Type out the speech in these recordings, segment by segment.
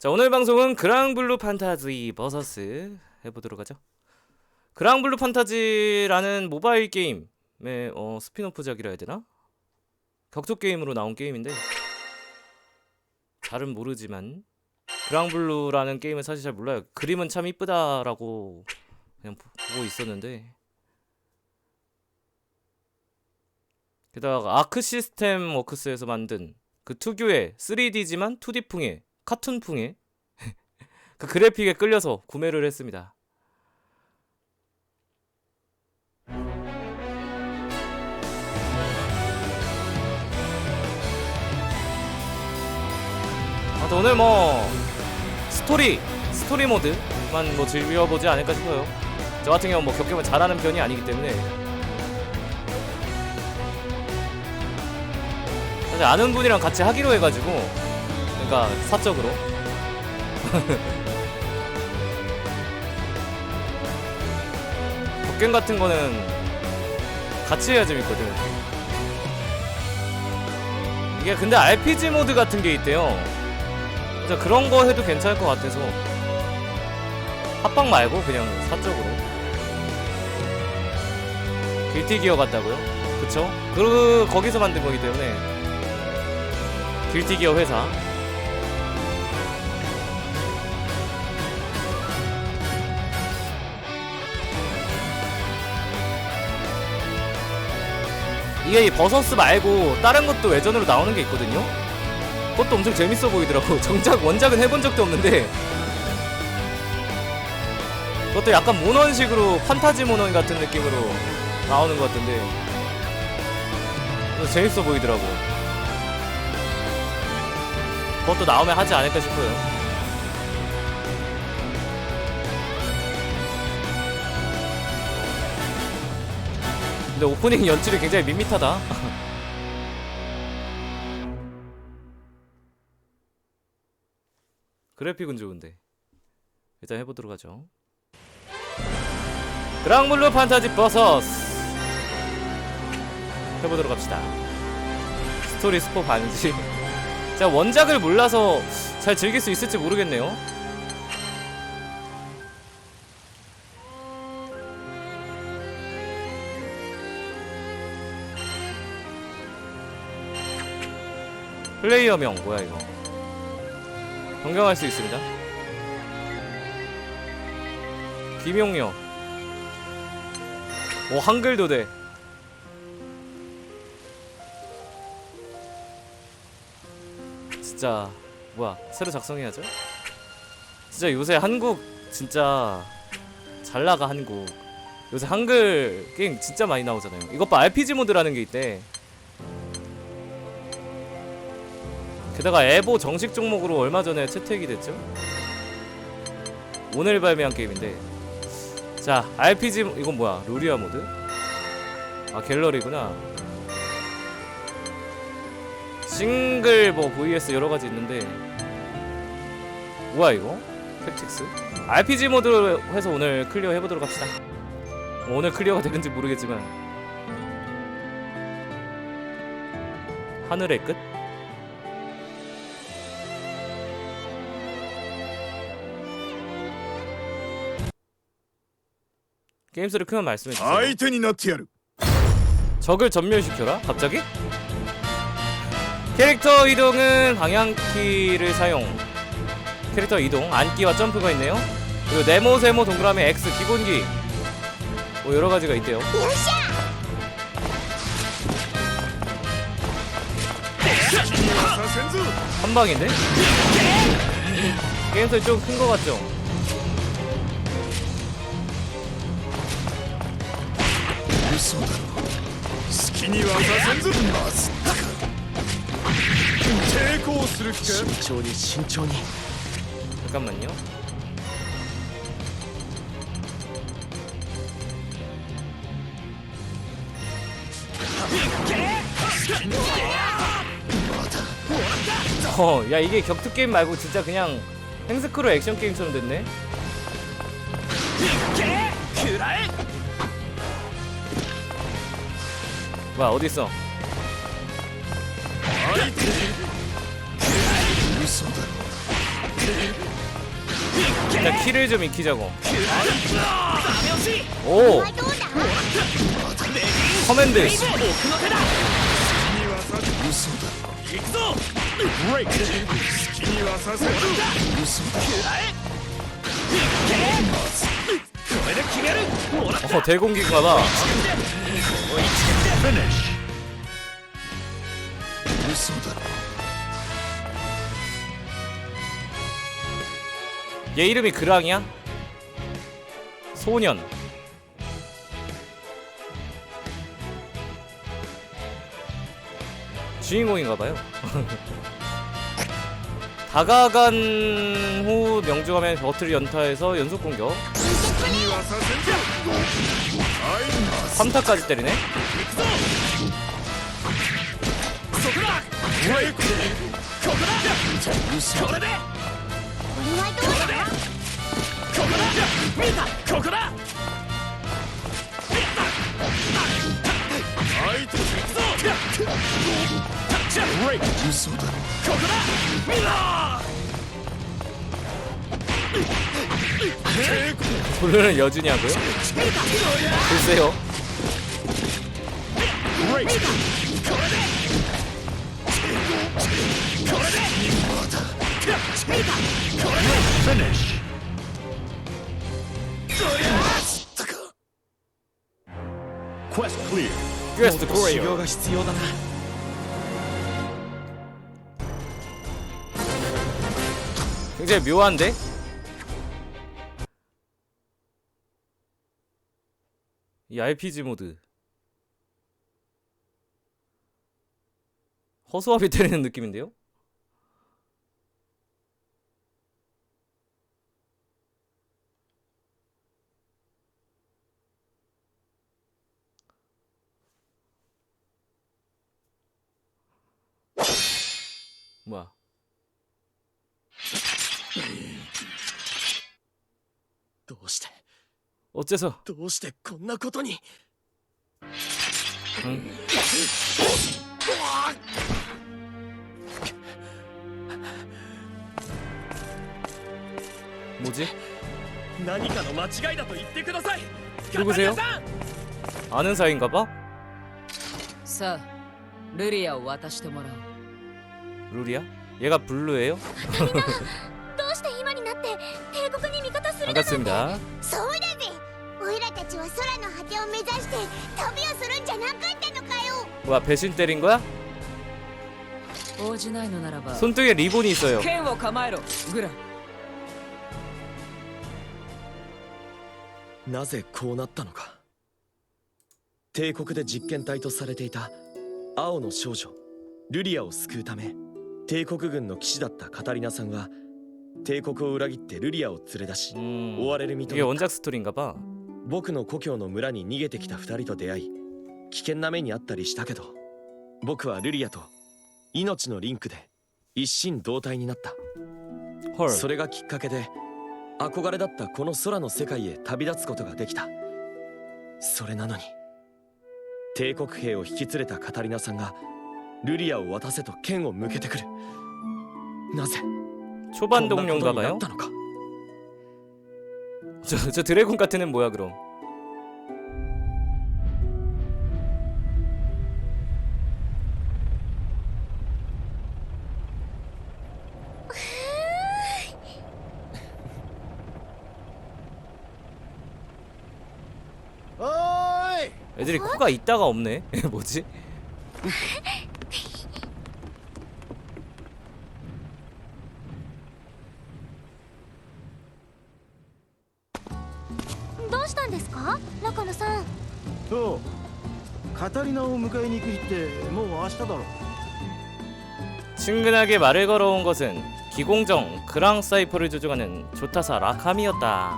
자 오늘 방송은 그랑블루 판타지 버서스 해보도록 하죠. 그랑블루 판타지라는 모바일 게임의 어, 스피노프작이라 해야 되나? 격투 게임으로 나온 게임인데 잘은 모르지만 그랑블루라는 게임은 사실 잘 몰라요. 그림은 참 이쁘다라고 그냥 보- 보고 있었는데 게다가 아크 시스템 워크스에서 만든 그 특유의 3D지만 2D풍의 카툰풍의 그 그래픽에 끌려서 구매를 했습니다. 아, 또 오늘 뭐 스토리 스토리 모드만 뭐 즐겨보지 않을까 싶어요. 저 같은 경우 뭐 격격을 잘하는 편이 아니기 때문에 사실 아는 분이랑 같이 하기로 해가지고 그러니까 사적으로 격겜 같은 거는 같이 해야 재밌거든. 이게 근데 RPG 모드 같은 게 있대요. 그래서 그런 거 해도 괜찮을 것 같아서 합방 말고 그냥 사적으로 길티 기어 같다고요? 그쵸? 그 거기서 만든 거기 때문에 길티 기어 회사 이게 이 버서스 말고 다른 것도 외전으로 나오는 게 있거든요. 그것도 엄청 재밌어 보이더라고. 정작 원작은 해본 적도 없는데 그것도 약간 모넌식으로 판타지 모넌 같은 느낌으로 나오는 것 같은데 재밌어 보이더라고. 그것도 나오면 하지 않을까 싶어요. 근데 오프닝 연출이 굉장히 밋밋하다. 그래픽은 좋은데 일단 해보도록 하죠. 그랑블루 판타지 버서스 해보도록 합시다. 스토리 스포 반지. 제가 원작을 몰라서 잘 즐길 수 있을지 모르겠네요. 플레이어명 뭐야 이거? 변경할 수 있습니다. 김용녀. 오 한글도 돼. 진짜 뭐야 새로 작성해야죠. 진짜 요새 한국 진짜 잘 나가 한국. 요새 한글 게임 진짜 많이 나오잖아요. 이것 봐 RPG 모드라는 게 있대. 게다가 에보 정식 종목으로 얼마 전에 채택이 됐죠? 오늘 발매한 게임인데 자 RPG 모- 이건 뭐야 루리아 모드? 아 갤러리구나 싱글 뭐 vs 여러가지 있는데 뭐야 이거? 팩틱스? RPG 모드로 해서 오늘 클리어 해보도록 합시다 오늘 클리어가 되는지 모르겠지만 하늘의 끝? 게임 소리 크면 말씀해 주세요. 相手になってやる 적을 전멸시켜라? 갑자기? 캐릭터 이동은 방향키를 사용. 캐릭터 이동, 안기와 점프가 있네요. 그리고 네모, 세모, 동그라미, X 기본기. 뭐 여러 가지가 있대요. させんぞ 한 방인데? 게임 소리 좀 큰 거 같죠? 嘘だろ好きにはさせんぞまずったか抵抗する気か慎重に慎重に 잠깐만요. 어, 야 이게 격투 게임 말고 진짜 그냥 행스크로 액션 게임처럼 됐네. 뭐야 어디 있어? 일단 키를 좀 익히자고. 오 커맨드. 어 대공기가다. finish. 얘 이름이 그랑이야? 소년. 주인공인가봐요. 다가간 후 명중하면 버틀 연타해서 연속 공격. 3타까지 때리네? これはどうだ相手ブレイク嘘だろ 블루는 여준이하고요? 글쎄요 ブレイクフィニッシュ Quest clear クエストクレイが必要だな 굉장히 묘한데? 이 RPG 모드 허수아비 때리는 느낌인데요? 뭐야? 어째서? 응? 뭐지? 何かの間違いだと言ってください 누구세요? カタリナさん 아는 사이인가봐? さあルリアを渡してもらおう 루리야? 얘가 블루예요? どうして今になって帝国に味方するだなんて 반갑습니다 そうだぜオイラたちは空の果てを目指して旅をするんじゃなかったのかよ 뭐야 배신 때린 거야? 応じないのならば 손등에 리본이 있어요 剣を構えろグラ なぜこうなったのか。帝国で実験体とされていた青の少女ルリアを救うため帝国軍の騎士だったカタリナさんは帝国を裏切ってルリアを連れ出し追われる身となった。僕の故郷の村に逃げてきた2人と出会い危険な目にあったりしたけど僕はルリアと命のリンクで一心同体になった。それがきっかけで憧れだったこの空の世界へ旅立つことができたそれなのに帝国兵を引き連れたカタリナさんがルリアを渡せと剣を向けてくるなぜ 초반 こんなことにな 동료인가봐요 ったのか 저, 저 드래곤 같은 애는 뭐야 그럼 애들이 코가 있다가 없네 뭐지? どうしたんですか中野さんそうカタリナを迎えに行く日ってもう明日だろ 친근하게 말을 걸어온 것은 기공정 그랑 사이퍼를 조종하는 조타사 라캄이었다.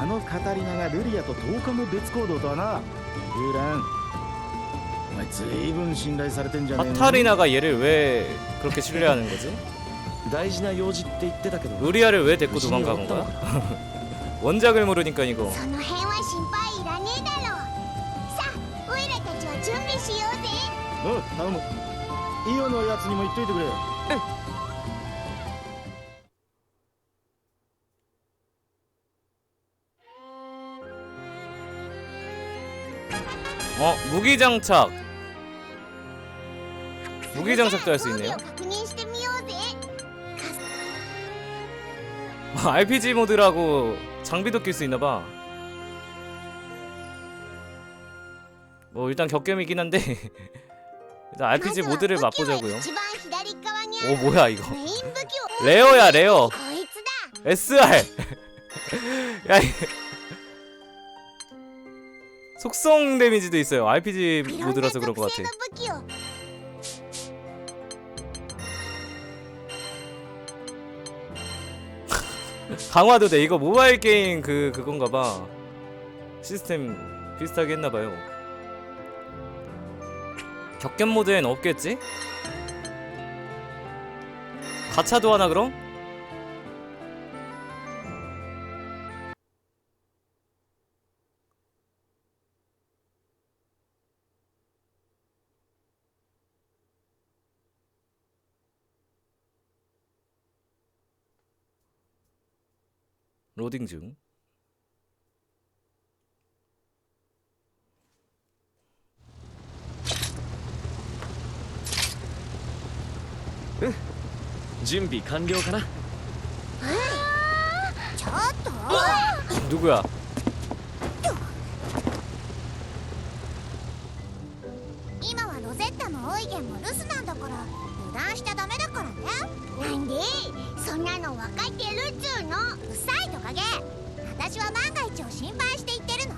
あのカタリナがルリアと10日も別行動とはなユーランお前ずいぶん信頼されてんじゃねえの 카타리나가 얘를 왜 그렇게 신뢰하는 거지? 大事な用事って言ってたけど 루리아를 왜 데리고 無事に終わ 도망간 ったの 거야? か 원작을 모르니까 이거 その辺は心配いらねえだろさあオイラたちは準備しようぜうん頼むイオのやつにも言っといてくれ 어 무기장착. 무기장착도 할 수 있네요. RPG 아, 모드라고 장비도 낄 수 있나봐. 뭐 일단 격겸이긴 한데. 일단 RPG 모드를 맛보자고요. 오 뭐야 이거. 레어야 레어. SR 야 속성 데미지도 있어요. RPG 모드라서 그런 것 같아. 강화도 돼. 이거 모바일 게임 그 그건가 봐. 시스템 비슷하게 했나 봐요. 격견 모드엔 없겠지? 가차도 하나 그럼? 로딩 중 응準備完了かなちょっと 누구야? 今はロゼッタもオイゲンも留守なんだから油 断しちゃダメだからねなんでそんなの分かってるっつうのうっさいトカゲ私は万が一を心配して言ってるの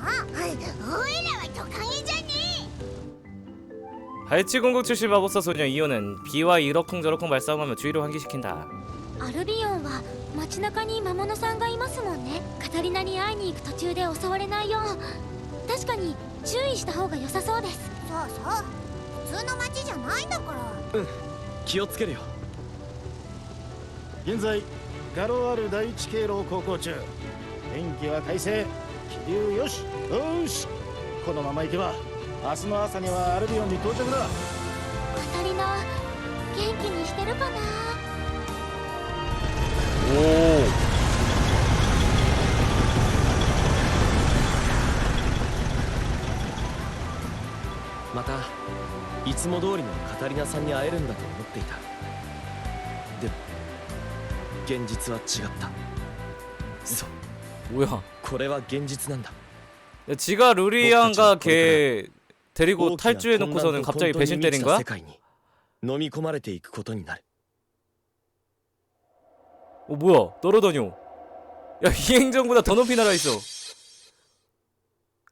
おいらはトカゲじゃね 발치 공격 출신 마법사 소녀 이오는 비와 이러쿵저러쿵 말싸움하며 주의를 환기시킨다 アルビオンは街中に魔物さんがいますもんねカタリナに会いに行く途中で襲われないよう確かに注意した方が良さそうですそうそう普通の街じゃないんだから 気をつけるよ。現在ガロアル第一経路を航行中。天気は快晴気流よし。よし。このまま行けば明日の朝にはアルビオンに到着だ。カタリナ元気にしてるかな？오まいつも通りのカタリナさんに会えるんだと思っていたでも現実は違ったそう 뭐야 これは現実なんだ 야, 지가 루리안과 똑같이 걔 데리고 大きな 탈주해놓고서는 混乱と 갑자기 混沌に 배신 満 때린 ちた 거야? 世界に飲み込まれていくことになる 어 뭐야 떨어다녀 야 이행정보다 더 높이 날아있어